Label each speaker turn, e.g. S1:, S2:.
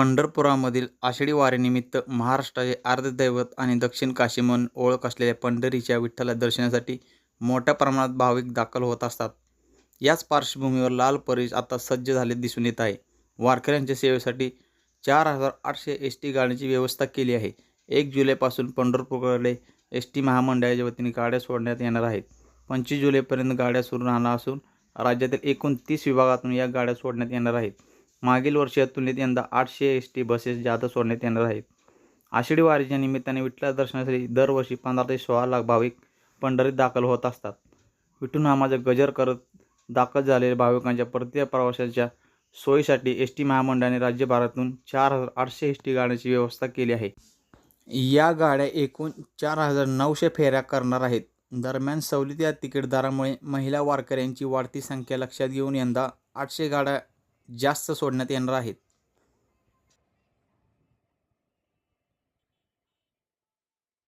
S1: पंढरपुरामधील आषाढी वारीनिमित्त महाराष्ट्राचे आराध्यदैवत आणि दक्षिण काशी म्हणून ओळख असलेल्या पंढरीच्या विठ्ठला दर्शनासाठी मोठ्या प्रमाणात भाविक दाखल होत असतात. याच पार्श्वभूमीवर लाल परिस आता सज्ज झाले दिसून येत आहे. वारकऱ्यांच्या सेवेसाठी चार हजार आठशे एस टी गाड्यांची व्यवस्था केली आहे. एक जुलैपासून पंढरपूरकडे एस टी महामंडळाच्या वतीने गाड्या सोडण्यात येणार आहेत. पंचवीस जुलैपर्यंत गाड्या सुरू राहणार असून राज्यातील एकूण तीस विभागातून या गाड्या सोडण्यात येणार आहेत. मागील वर्षात तुलनेत यंदा आठशे एस टी बसेस जादा सोडण्यात येणार आहेत. आषाढी वारीच्या निमित्ताने विठ्ठला दर्शनासाठी दरवर्षी पंधरा ते सोळा लाख भाविक पंढरीत दाखल होत असतात. विठू नामाचा गजर करत दाखल झालेल्या भाविकांच्या परतीय प्रवाशाच्या सोयीसाठी एस टी महामंडळाने राज्यभरातून चार हजार आठशे एस टी गाड्यांची व्यवस्था केली आहे. या गाड्या एकूण चार हजार नऊशे फेऱ्या करणार आहेत. दरम्यान सवलती या तिकीटदारामुळे महिला वारकऱ्यांची वाढती संख्या लक्षात घेऊन यंदा आठशे गाड्या जास्त सोडण्यात येणार आहेत.